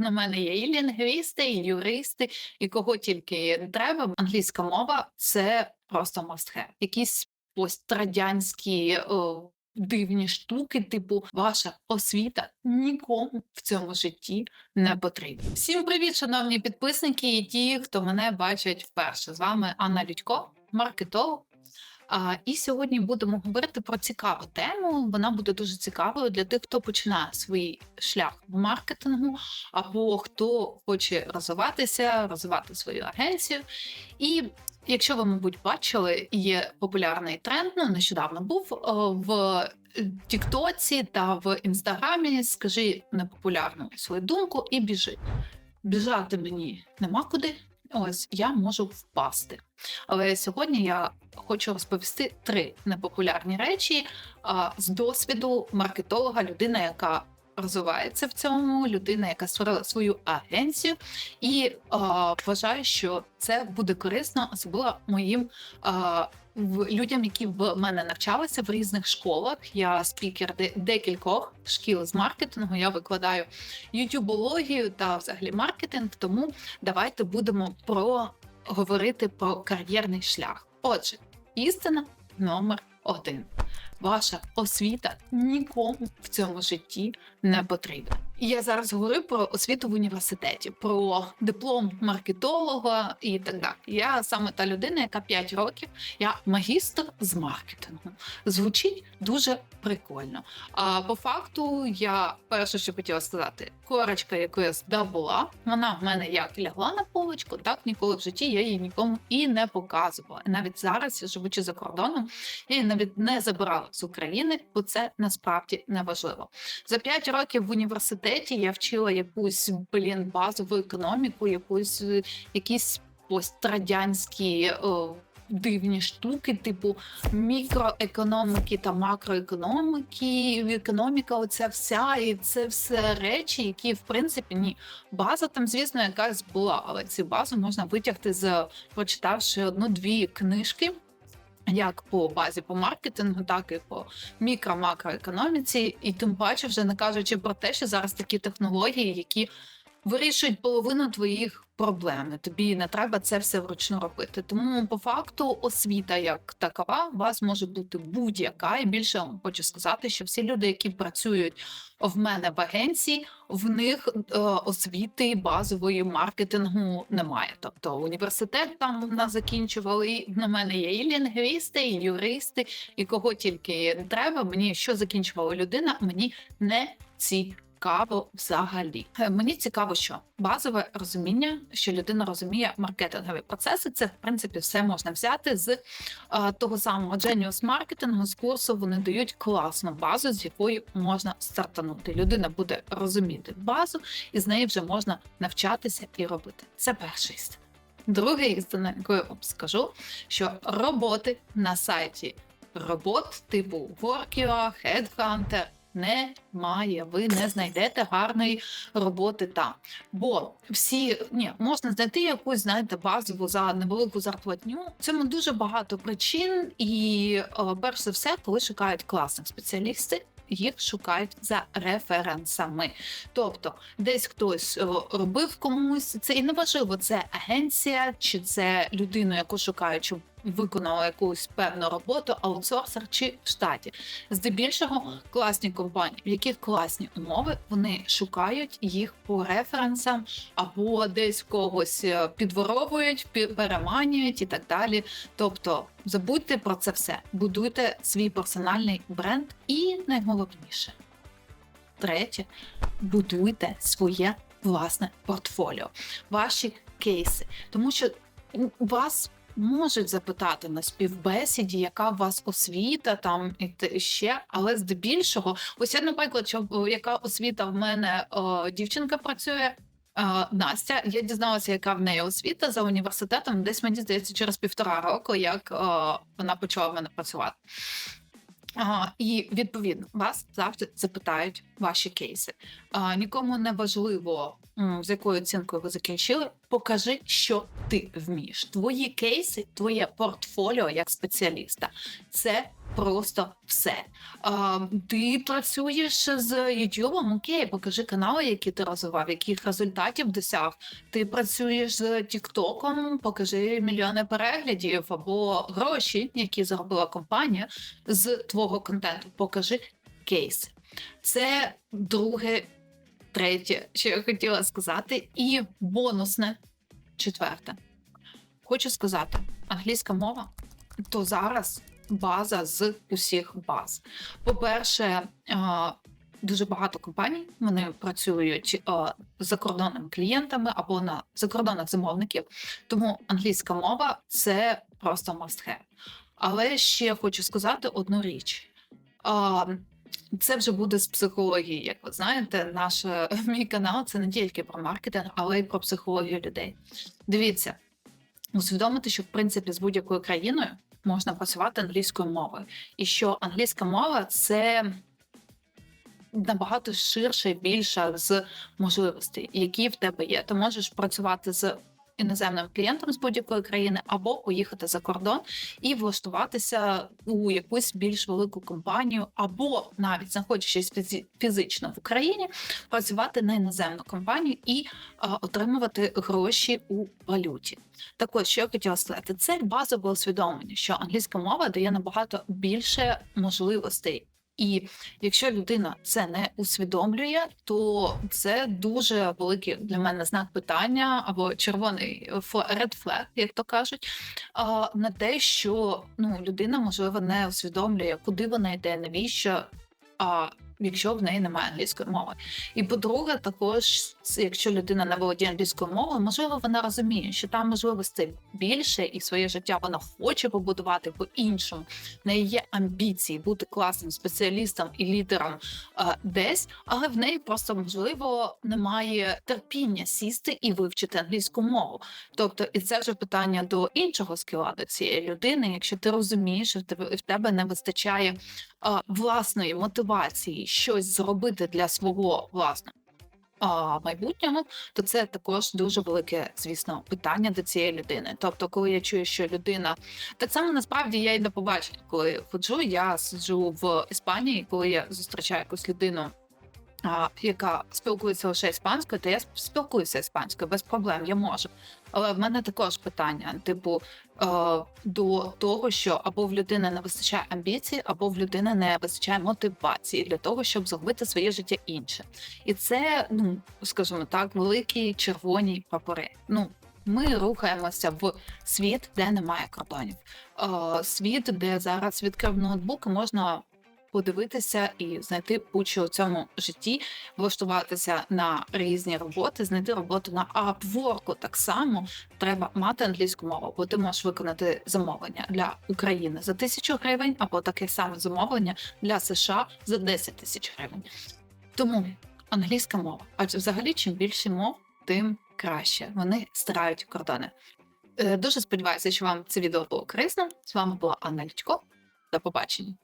на мене є і лінгвісти, і юристи, і кого тільки треба. Англійська мова це просто must have. Якісь пострадянські о, дивні штуки, типу, ваша освіта нікому в цьому житті не потрібна. Всім привіт, шановні підписники і ті, хто мене бачать вперше. З вами Анна Людько, маркетолог. І сьогодні будемо говорити про цікаву тему. Вона буде дуже цікавою для тих, хто починає свій шлях в маркетингу, або хто хоче розвиватися, розвивати свою агенцію. І якщо ви, мабуть, бачили, є популярний тренд. Ну нещодавно був в Тіктоці та в Інстаграмі. Скажи непопулярну свою думку і біжи. Біжати мені нема куди. Ось я можу впасти. Але сьогодні я хочу розповісти три непопулярні речі а, з досвіду маркетолога, людина, яка розвивається в цьому, людина, яка створила свою агенцію, і а, вважаю, що це буде корисно, особливо моїм. А, людям, які в мене навчалися в різних школах. Я спікер декількох шкіл з маркетингу. Я викладаю ютубологію та взагалі маркетинг. Тому давайте будемо про говорити про кар'єрний шлях. Отже, істина номер один. Ваша освіта нікому в цьому житті не потрібна. Я зараз говорю про освіту в університеті, про диплом маркетолога і так далі. Я саме та людина, яка 5 років, я магістр з маркетингу. Звучить дуже прикольно. А по факту, я перше, що хотіла сказати, корочка, яку я здобула, вона в мене як лягла на полочку, так ніколи в житті я її нікому і не показувала. Навіть зараз, живучи за кордоном, я її навіть не забирала з України, бо це насправді не важливо. За 5 років в університеті я вчила якусь блін базову економіку, якусь е, якісь пострадянські. о, Дивні штуки, типу мікроекономіки та макроекономіки, економіка, оця вся, і це все речі, які в принципі ні. База там, звісно, якась була, але цю базу можна витягти з прочитавши одну-дві книжки. Як по базі по маркетингу, так і по мікро-макроекономіці, і тим паче, вже не кажучи про те, що зараз такі технології, які вирішують половину твоїх проблем. Тобі не треба це все вручну робити. Тому по факту освіта як такова у вас може бути будь-яка. І більше хочу сказати, що всі люди, які працюють в мене в агенції, в них е, освіти базової маркетингу немає. Тобто університет там в нас закінчували. На мене є і лінгвісти, і юристи, і кого тільки треба. Мені що закінчувала людина, мені не цікаво взагалі. Е, Мені цікаво, що базове розуміння, що людина розуміє маркетингові процеси. Це в принципі все можна взяти з е, того самого Genius маркетингу з курсу. Вони дають класну базу, з якої можна стартанути. Людина буде розуміти базу, і з неї вже можна навчатися і робити. Це перша істина. Друга істина, яку я вам скажу, що роботи на сайті робот типу Workio, Headhunter немає. Ви не знайдете гарної роботи там. Бо всі ні, можна знайти якусь, знаєте, базову за невелику зарплатню. Цьому дуже багато причин, і перш за все, коли шукають класних спеціалістів. Їх шукають за референсами, тобто десь хтось о, робив комусь це і неважливо, це агенція чи це людина, яку шукають, виконала якусь певну роботу, аутсорсер чи в штаті. Здебільшого класні компанії, в яких класні умови, вони шукають їх по референсам або десь когось е, підворовують, пі- переманюють і так далі. Тобто забудьте про це все, будуйте свій персональний бренд, і найголовніше, третє, будуйте своє власне портфоліо, ваші кейси, тому що у вас можуть запитати на співбесіді, яка у вас освіта там і ще, але здебільшого, ось я, наприклад, що яка освіта в мене о, дівчинка працює. Настя, я дізналася, яка в неї освіта за університетом, десь мені здається, через півтора року, як о, вона почала в мене працювати. А, і відповідно вас завжди запитають ваші кейси. А, нікому не важливо, з якою оцінкою ви закінчили. Покажи, що ти вмієш. Твої кейси, твоє портфоліо як спеціаліста це просто все. А, ти працюєш з Ютубом, окей, покажи канали, які ти розвивав, яких результатів досяг. Ти працюєш з Тіктоком, покажи мільйони переглядів або гроші, які заробила компанія з твого контенту. Покажи кейси. Це друге, третє, що я хотіла сказати, і бонусне четверте. Хочу сказати, англійська мова то зараз база з усіх баз. По-перше, дуже багато компаній вони працюють а, з закордонними клієнтами або на закордонних замовників, тому англійська мова це просто must have. Але ще хочу сказати одну річ. А, це вже буде з психології, як ви знаєте, наш е, мій канал це не тільки про маркетинг, але й про психологію людей. Дивіться, усвідомити, що в принципі з будь-якою країною можна працювати англійською мовою, і що англійська мова це набагато ширше, більша з можливостей, які в тебе є. Ти можеш працювати з іноземним клієнтом з будь-якої країни, або поїхати за кордон і влаштуватися у якусь більш велику компанію, або навіть знаходячись фізично в Україні, працювати на іноземну компанію і а, отримувати гроші у валюті. Так ось, що я хотіла сказати, це базове усвідомлення, що англійська мова дає набагато більше можливостей. І якщо людина це не усвідомлює, то це дуже великий для мене знак питання або червоний red flag, як то кажуть, на те, що ну, людина можливо не усвідомлює, куди вона йде, навіщо. А якщо в неї немає англійської мови. І по-друге, також якщо людина не володіє англійською мовою, можливо, вона розуміє, що там можливостей більше, і своє життя вона хоче побудувати по-іншому. В неї є амбіції бути класним спеціалістом і лідером е, десь, але в неї просто можливо немає терпіння сісти і вивчити англійську мову. Тобто, і це вже питання до іншого скіла до цієї людини. Якщо ти розумієш, що в тебе не вистачає а, власної мотивації щось зробити для свого власного а, майбутнього, то це також дуже велике, звісно, питання до цієї людини. Тобто, коли я чую, що людина так само насправді я й на побачення, коли ходжу, я сиджу в Іспанії, коли я зустрічаю якусь людину. Яка спілкується лише іспанською, то я спілкуюся іспанською без проблем, я можу. Але в мене також питання, типу, е, до того, що або в людини не вистачає амбіцій, або в людини не вистачає мотивації для того, щоб зробити своє життя інше. І це, ну скажімо так, великі червоні прапори. Ну. Ми рухаємося в світ, де немає кордонів. Е, світ, де зараз відкрив ноутбук, можна подивитися і знайти пучу у цьому житті, влаштуватися на різні роботи, знайти роботу на Upwork так само треба мати англійську мову, бо ти можеш виконати замовлення для України за тисячу гривень, або таке саме замовлення для США за 10 тисяч гривень. Тому англійська мова, адже взагалі, чим більше мов, тим краще. Вони стирають кордони. Е, Дуже сподіваюся, що вам це відео було корисно. З вами була Анна Лічко. До побачення.